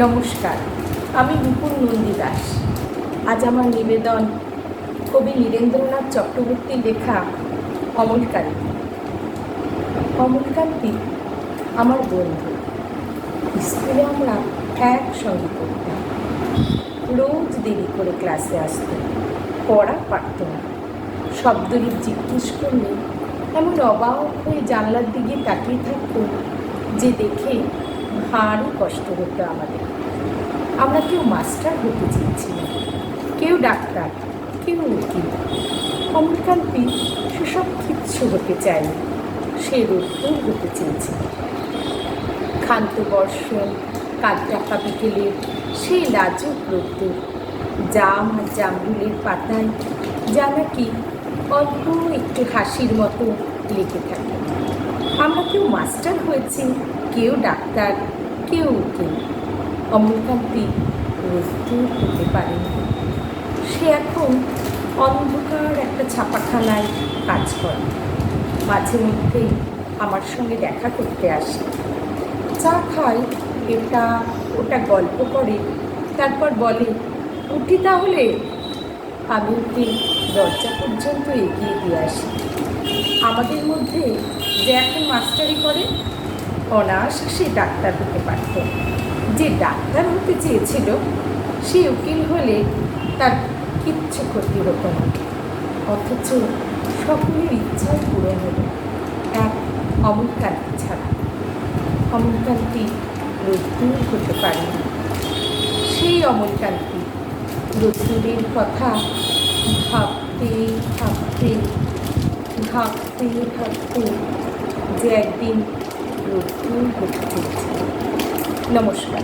নমস্কার, আমি মুকুল নন্দী দাস। আজ আমার নিবেদন কবি নীরেন্দ্রনাথ চক্রবর্তীর লেখা অমলকান্তি অমলকান্তি আমার বন্ধু, স্কুলে আমরা একসঙ্গে পড়তাম। রোজ দেরি করে ক্লাসে আসতো, পড়া পারত না। শব্দরূপ জিজ্ঞেস করলে এমন অবাক হয়ে জানলার দিকে তাকিয়ে থাকত যে দেখে ভারী কষ্ট হতো আমাদের। আমরা কেউ মাস্টার হতে চেয়েছিলাম কেউ ডাক্তার, কেউ উকিল। অমরকান্তি সেসব কিচ্ছু হতে চায়নি, সে রোদ্দুর হতে চেয়েছিল ক্ষান্ত বর্ষণ কাল টাকা বিকেলে সেই লাজুক রোদ্দুর, জাম আর জামরুলের পাতায় যা নাকি অল্প একটু হাসির মতো লেগে থাকে। আমরা কেউ মাস্টার হয়েছি কেউ ডাক্তার, কেউ উকিল। অমরকান্তি রোদ্দুর হতে পারেনি সে এখন অন্ধকার একটা ছাপাখানায় কাজ করে। মাঝে মধ্যেই আমার সঙ্গে দেখা করতে আসে। চা খায়, এটা, ওটা গল্প করে, তারপর বলে, উঠি তাহলে। আমি ওকে দরজা পর্যন্ত এগিয়ে দিয়ে আসি। আমাদের মধ্যে যে এখন মাস্টারি করে অনায়াসে সে ডাক্তার হতে পারত। যে ডাক্তার হতে চেয়েছিল, সে উকিল হলে তার কিচ্ছু ক্ষতি হতো না। অথচ সকলের ইচ্ছাই পূরণ হলো এক অমলকান্তি ছাড়া। অমলকান্তি রোদ্দুর হতে পারে সেই অমলকান্তি রোদ্দুরের কথা ভাবতে ভাবতে ভাবতে ভাবতে যে একদিন নমস্কার।